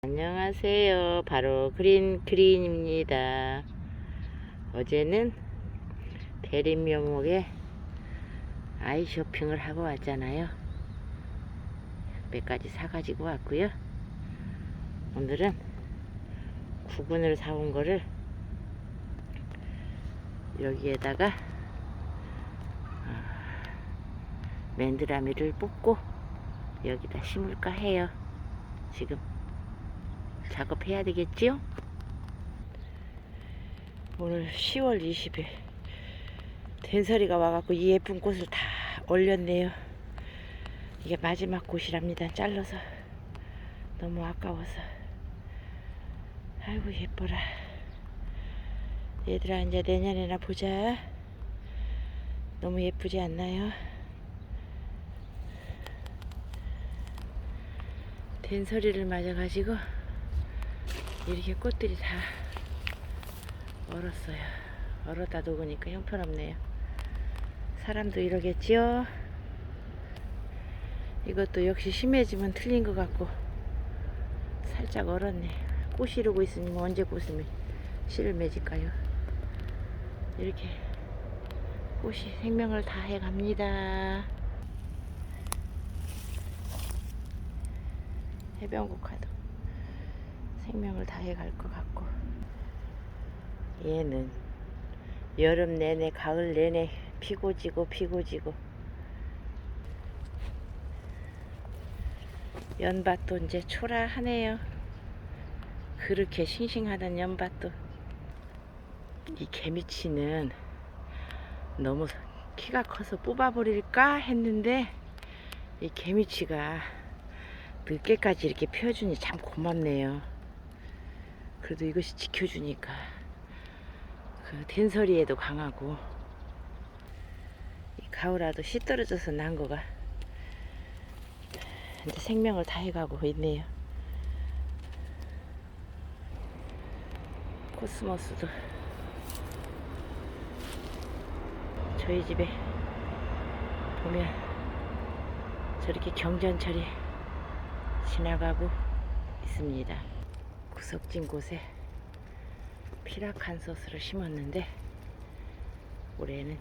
안녕하세요. 바로 그린 그린입니다. 어제는 대림 묘목에 아이 쇼핑을 하고 왔잖아요. 몇 가지 사가지고 왔고요. 오늘은 구근을 사온 거를 여기에다가 아, 맨드라미를 뽑고 여기다 심을까 해요. 지금 작업해야 되겠지요? 오늘 10월 20일 된설이가 와갖고 이 예쁜 꽃을 다 올렸네요. 이게 마지막 꽃이랍니다. 잘라서 너무 아까워서. 아이고 예뻐라. 얘들아 이제 내년에나 보자. 너무 예쁘지 않나요? 된설이를 맞아가지고 이렇게 꽃들이 다 얼었어요. 얼었다 녹으니까 형편없네요. 사람도 이러겠지요? 이것도 역시 심해지면 틀린 것 같고 살짝 얼었네. 꽃이 이러고 있으니 뭐 언제 꽃을 씨를 맺을까요? 이렇게 꽃이 생명을 다해 갑니다. 해변국화도 생명을 다해 갈 것 같고. 얘는 여름 내내 가을 내내 피고 지고 피고 지고. 연밭도 이제 초라하네요. 그렇게 싱싱하던 연밭도. 이 개미치는 너무 키가 커서 뽑아버릴까 했는데 이 개미치가 늦게까지 이렇게 펴주니 참 고맙네요. 그래도 이것이 지켜주니까 그 된소리에도 강하고 이 가을아도 씨 떨어져서 난 거가 이제 생명을 다해가고 있네요. 코스모스도 저희 집에 보면 저렇게 경전철이 지나가고 있습니다. 구석진 곳에 피라칸소스를 심었는데 올해는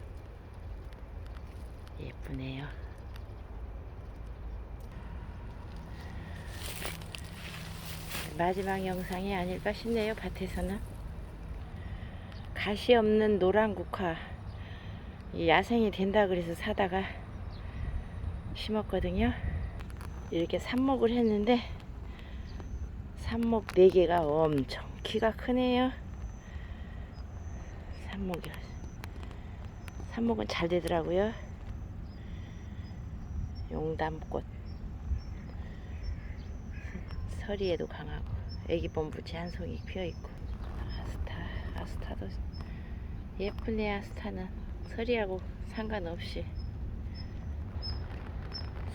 예쁘네요. 마지막 영상이 아닐까 싶네요. 밭에서는 가시 없는 노란 국화 이 야생이 된다 그래서 사다가 심었거든요. 이렇게 삽목을 했는데 삽목 4개가 엄청 키가 크네요. 삽목이 삽목은 잘 되더라고요. 용담꽃. 서리에도 강하고 애기 범부치 한 송이 피어 있고. 아스타 아스타도 예쁘네 아스타는. 서리하고 상관없이.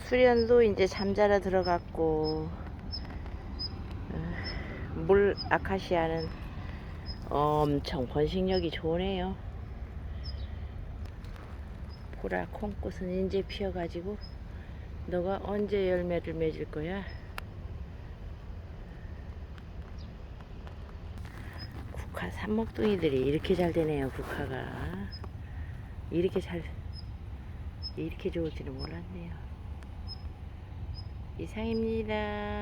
수련도 이제 잠자러 들어갔고. 어, 물 아카시아는 엄청 번식력이 좋으네요. 보라 콩꽃은 이제 피어가지고 너가 언제 열매를 맺을 거야? 국화 산목둥이들이 이렇게 잘 되네요. 국화가 이렇게 잘 이렇게 좋을지는 몰랐네요. 이상입니다.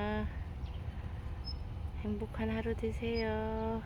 행복한 하루 되세요.